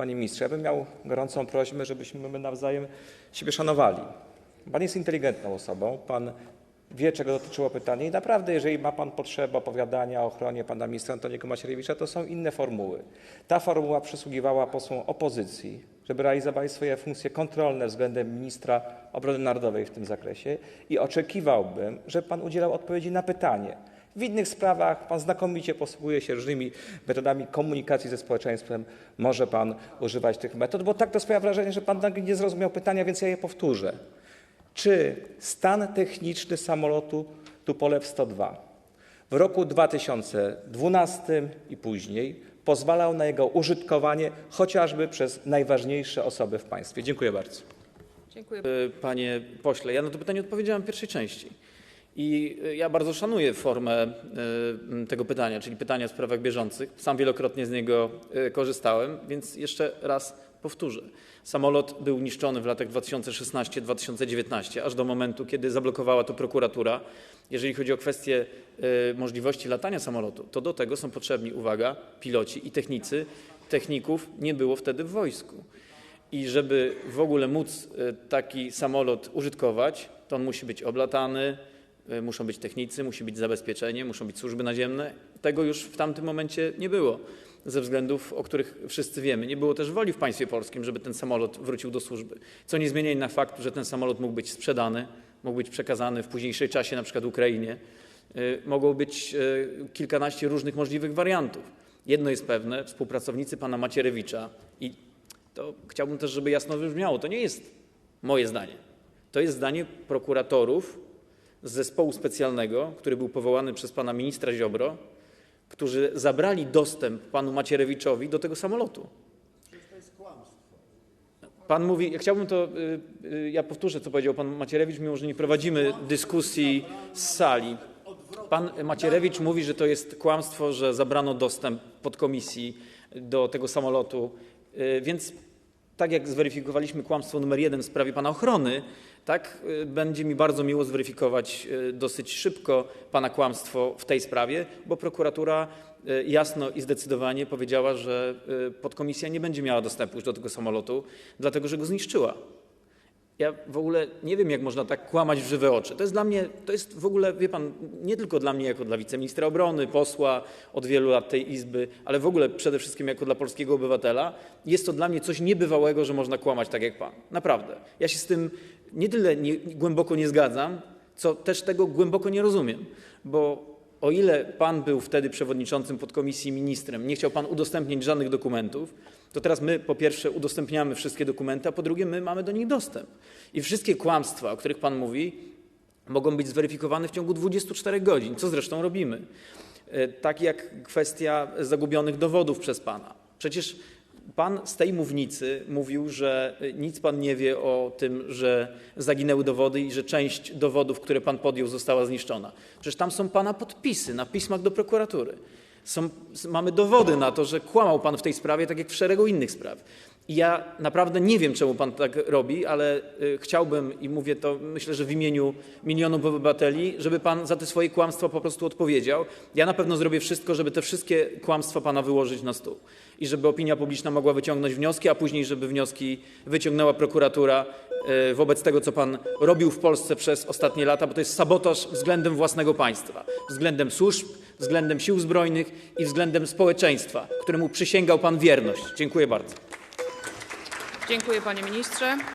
Panie ministrze, ja bym miał gorącą prośbę, żebyśmy my nawzajem siebie szanowali. Pan jest inteligentną osobą, pan wie, czego dotyczyło pytanie i naprawdę, jeżeli ma pan potrzebę opowiadania o ochronie pana ministra Antoniego Macierewicza, to są inne formuły. Ta formuła przysługiwała posłom opozycji, żeby realizowali swoje funkcje kontrolne względem ministra obrony narodowej w tym zakresie i oczekiwałbym, że pan udzielał odpowiedzi na pytanie. W innych sprawach pan znakomicie posługuje się różnymi metodami komunikacji ze społeczeństwem. Może pan używać tych metod, bo tak to sprawia wrażenie, że pan nie zrozumiał pytania, więc ja je powtórzę. Czy stan techniczny samolotu Tupolew 102 w roku 2012 i później pozwalał na jego użytkowanie chociażby przez najważniejsze osoby w państwie? Dziękuję bardzo. Dziękuję. Panie pośle, ja na to pytanie odpowiedziałem w pierwszej części. I e, ja bardzo szanuję formę m, tego pytania, czyli pytania w sprawach bieżących. Sam wielokrotnie z niego e, korzystałem, więc jeszcze raz powtórzę. Samolot był niszczony w latach 2016-2019, aż do momentu, kiedy zablokowała to prokuratura. Jeżeli chodzi o kwestię możliwości latania samolotu, to do tego są potrzebni, uwaga, piloci i technicy. Techników nie było wtedy w wojsku. I żeby w ogóle móc taki samolot użytkować, to on musi być oblatany, muszą być technicy, musi być zabezpieczenie, muszą być służby naziemne. Tego już w tamtym momencie nie było, ze względów, o których wszyscy wiemy. Nie było też woli w państwie polskim, żeby ten samolot wrócił do służby. Co nie zmienia jednak faktu, że ten samolot mógł być sprzedany, mógł być przekazany w późniejszej czasie na przykład Ukrainie. E, Mogło być e, kilkanaście różnych możliwych wariantów. Jedno jest pewne, współpracownicy pana Macierewicza i to chciałbym też, żeby jasno wybrzmiało, to nie jest moje zdanie. To jest zdanie prokuratorów z zespołu specjalnego, który był powołany przez pana ministra Ziobro, którzy zabrali dostęp panu Macierewiczowi do tego samolotu. Pan mówi, ja chciałbym to, y, y, ja powtórzę, co powiedział pan Macierewicz, mimo że nie prowadzimy dyskusji z sali. Pan Macierewicz mówi, że to jest kłamstwo, że zabrano dostęp podkomisji do tego samolotu, Y, więc tak jak zweryfikowaliśmy kłamstwo numer jeden w sprawie pana ochrony, tak y, będzie mi bardzo miło zweryfikować y, dosyć szybko pana kłamstwo w tej sprawie, bo prokuratura y, jasno i zdecydowanie powiedziała, że podkomisja nie będzie miała dostępu już do tego samolotu, dlatego że go zniszczyła. Ja w ogóle nie wiem, jak można tak kłamać w żywe oczy. To jest dla mnie, to jest w ogóle, wie pan, nie tylko dla mnie jako dla wiceministra obrony, posła od wielu lat tej Izby, ale w ogóle przede wszystkim jako dla polskiego obywatela, jest to dla mnie coś niebywałego, że można kłamać tak jak pan. Naprawdę. Ja się z tym nie tyle nie, głęboko nie zgadzam, co też tego głęboko nie rozumiem, bo o ile pan był wtedy przewodniczącym podkomisji ministrem, nie chciał pan udostępnić żadnych dokumentów, to teraz my po pierwsze udostępniamy wszystkie dokumenty, a po drugie my mamy do nich dostęp. I wszystkie kłamstwa, o których pan mówi, mogą być zweryfikowane w ciągu 24 godzin, co zresztą robimy. E, Tak jak kwestia zagubionych dowodów przez pana. Pan z tej mównicy mówił, że nic pan nie wie o tym, że zaginęły dowody i że część dowodów, które pan podjął, została zniszczona. Przecież tam są pana podpisy na pismach do prokuratury. Mamy dowody na to, że kłamał pan w tej sprawie, tak jak w szeregu innych spraw. I ja naprawdę nie wiem, czemu pan tak robi, ale y, chciałbym i mówię to myślę, że w imieniu milionów obywateli, żeby pan za te swoje kłamstwa po prostu odpowiedział. Ja na pewno zrobię wszystko, żeby te wszystkie kłamstwa pana wyłożyć na stół i żeby opinia publiczna mogła wyciągnąć wnioski, a później, żeby wnioski wyciągnęła prokuratura y, wobec tego, co pan robił w Polsce przez ostatnie lata, bo to jest sabotaż względem własnego państwa, względem służb, względem sił zbrojnych i względem społeczeństwa, któremu przysięgał pan wierność. Dziękuję bardzo. Dziękuję panie ministrze.